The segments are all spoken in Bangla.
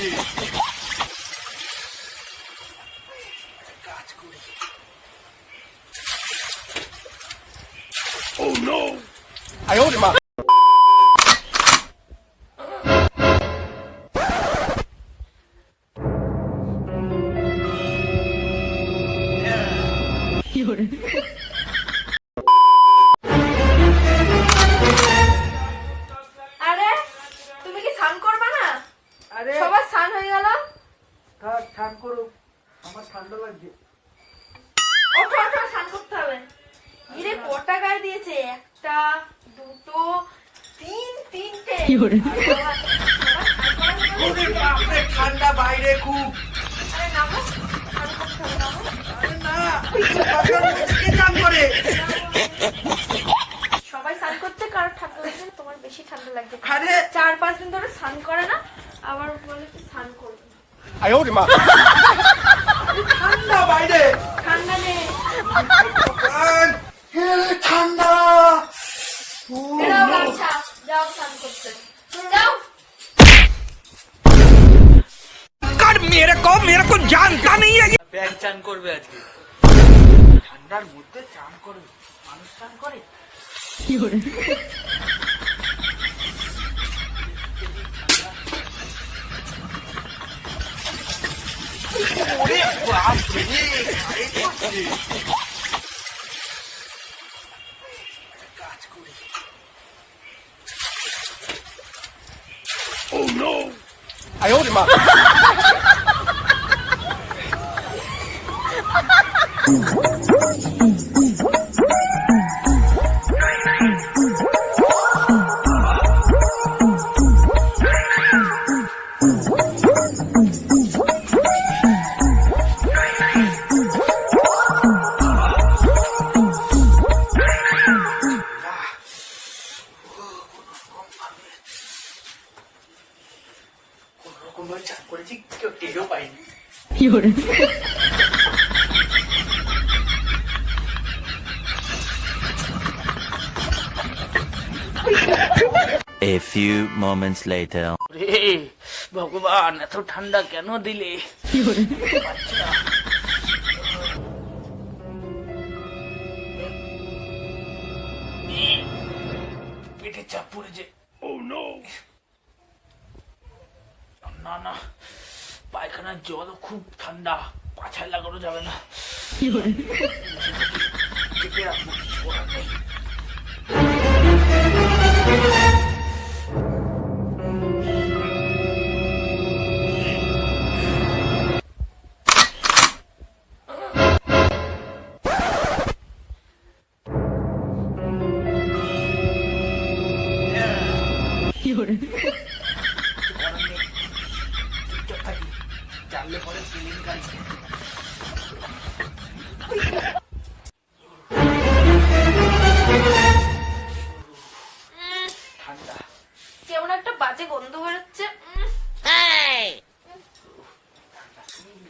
Oh no! I owed him up. আমার ঠান্ডা লাগছে। ওঠো ওঠো স্নান করতে হবে। ধীরে কটা গায়ে দিয়েছে? একটা দুটো তিন তিনটে। ঠান্ডা বাইরে খুব। সবাই স্নান করতে কারোর ঠান্ডা লাগছে তোমার বেশি ঠান্ডা লাগছে। আরে। চার পাঁচ দিন ধরে স্নান করে না আবার বলে স্নান করবে বাইরে। ঠান্ডা নেই ঠান্ডা। এরাও গামছা যাও স্নান করতে। যাও। ব্যাগ চান করবে আজকে। ঠান্ডার মধ্যে চান করবে মানুষ চান করে। ওরে বাপরে, আরে বাপরে। কাজ করি 哎呦 কখন ধরে চাপ করেছি কেউ টেরও পাইনি। A few moments later. রে ভগবান এত ঠান্ডা কেন দিলে? পেটে চাপ পড়েছে। oh, ও নো না না। পায়খানার জলও খুব ঠান্ডা পাছায় লাগানো যাবে না। রাখব কিছু করার নেই। জানলে পরে ফিলিং গাড়ি কেমন একটা বাজে গন্ধ বেরোচ্ছে। উম।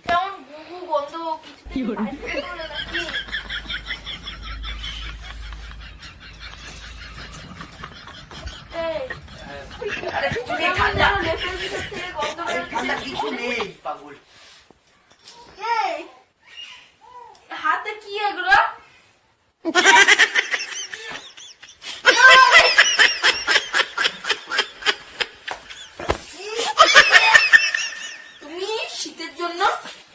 কেমন গু গন্ধ কিছুদিন বাইরে থেকে হলো নাকি? এই, আরে কিছু নেই কেমন ঠান্ডা যেন লেপের ভিতর থেকে গন্ধ আরে ঠান্ডা কিছু নেই। পাগল। হাতে কি এগুলো? তুমি শীতের জন্য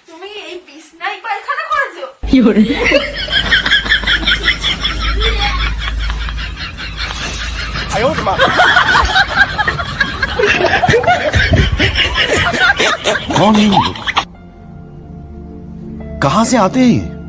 তুমি এই বিছনায় পায়খানা করেছ? কি করে I opened my. कौन है कहाँ से आते हैं ये?